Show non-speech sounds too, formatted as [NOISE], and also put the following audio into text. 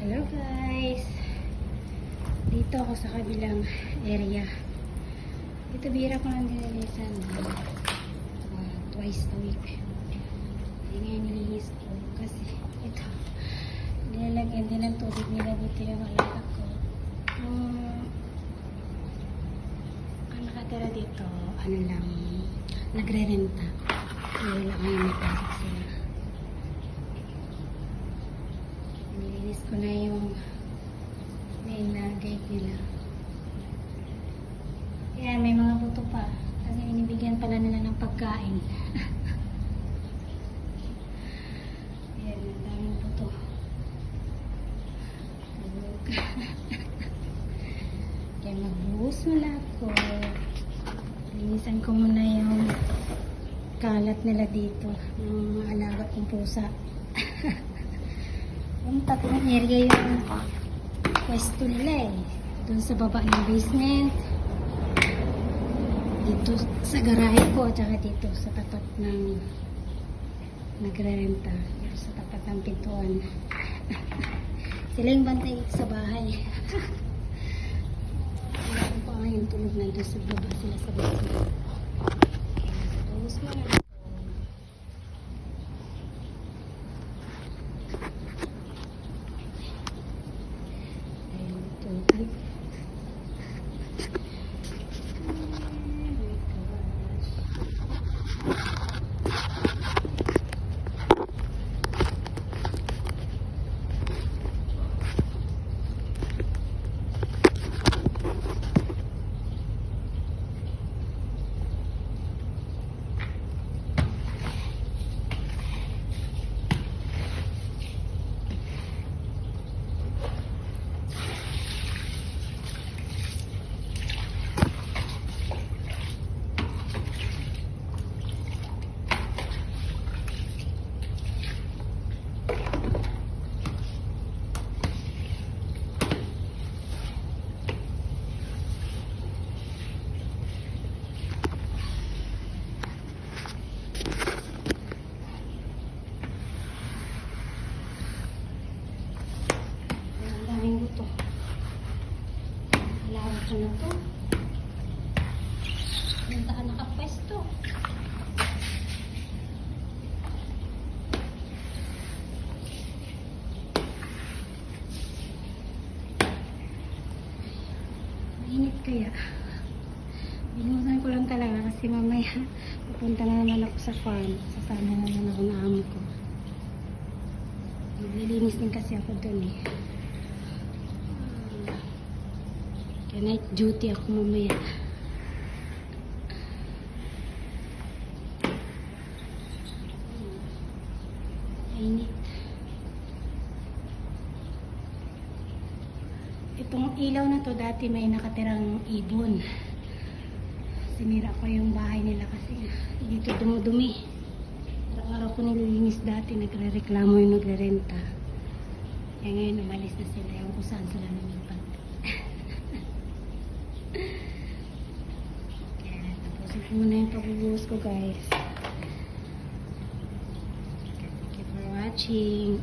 Hello guys! Dito ako sa kabilang area. Dito bira ko lang dinilisan. Uh, twice a week. Hindi ngayon nilinis ko kasi ito. Nilalagyan din ng tubig nila dito yung alaga ko. Um, ang nakatira dito, ano lang, nagre-renta. Ngayon may pasok sila. Ko na yung main na gate nila. Yan, may mga buto pa. Kasi inibigyan pala nila ng pagkain. [LAUGHS] Yan, ang daming buto. [LAUGHS] Kaya magbuhos muna ako. Linisan ko muna yung kalat nila dito. Yung mga alaga kong pusa. [LAUGHS] Yung tatlong area yung pwesto nila eh. Doon sa baba ng basement. Dito sa garahe ko at saka dito sa tapat ng nagre-renta. Sa tapat ng pintuan. [LAUGHS] Sila yung bantay sa bahay. Alam ko nga yung tulog nandun sa baba sila sa basement. Tapos mo na. Ayun, tubig. Oh my gosh. Ang daming buto. Na to. Punta ka nakapwesto. Mainit kaya. Binusan ko lang talaga kasi mamaya pupunta na naman ako sa farm. Sasama na naman ako na amo ko. Maglilinis din kasi ako dun eh. Kaya night duty ako mamaya. Init. Itong ilaw na to dati may nakatirang ibon. Sinira ko yung bahay nila kasi dito dumudumi. Araw-araw ko nililinis dati, nagre-reklamo yung nagre-renta. Kaya ngayon umalis na sila, yung kung saan sila lumipat. Ko muna yung pagbubuhos ko guys. Thank you for watching.